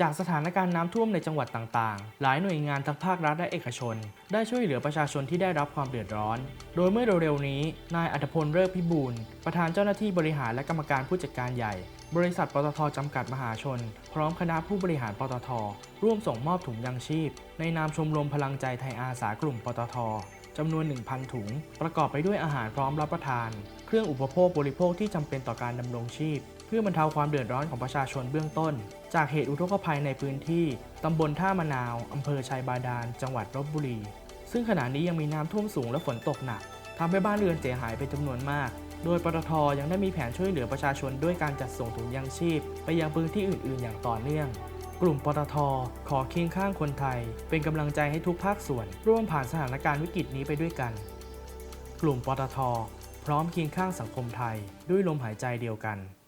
จากสถานการณ์น้ำท่วมในจังหวัดต่างๆ หลายหน่วยงานทั้งภาครัฐและเอกชน ได้ช่วยเหลือประชาชนที่ได้รับความเดือดร้อน โดยเมื่อเร็วๆนี้ นายอัธพลเลิกพิบูลประธานเจ้าหน้าที่บริหารและกรรมการผู้จัดการใหญ่ บริษัทปตทจำกัดมหาชน พร้อมคณะผู้บริหารปตท ร่วมส่งมอบถุงยังชีพ ในนามชมรมพลังใจไทยอาสากลุ่มปตท จำนวน 1,000 ถุง ประกอบไปด้วยอาหารพร้อมรับประทาน เครื่องอุปโภคบริโภคที่จำเป็นต่อการดำรงชีพ เพื่อบรรเทาความเดือดร้อนของประชาชนเบื้องต้น จากเหตุอุทกภัยในพื้นที่ตำบลท่ามะนาวอำเภอชัยบาดาล จังหวัดลบบุรี ซึ่งขณะนี้ยังมีน้ำท่วมสูงและฝนตกหนักทำให้บ้านเรือนเสียหายเป็นจำนวนมาก โดยปตทยังได้มีแผนช่วยเหลือประชาชนด้วยการจัดส่งถุงยังชีพ ไปยังพื้นที่อื่น ๆ อย่างต่อเนื่อง กลุ่มปตท ขอเคียงข้างคนไทย เป็นกำลังใจให้ทุกภาคส่วน ร่วมผ่านสถานการณ์วิกฤตนี้ไปด้วยกัน กลุ่มปตท พร้อมเคียงข้างสังคมไทยด้วยลมหายใจเดียวกัน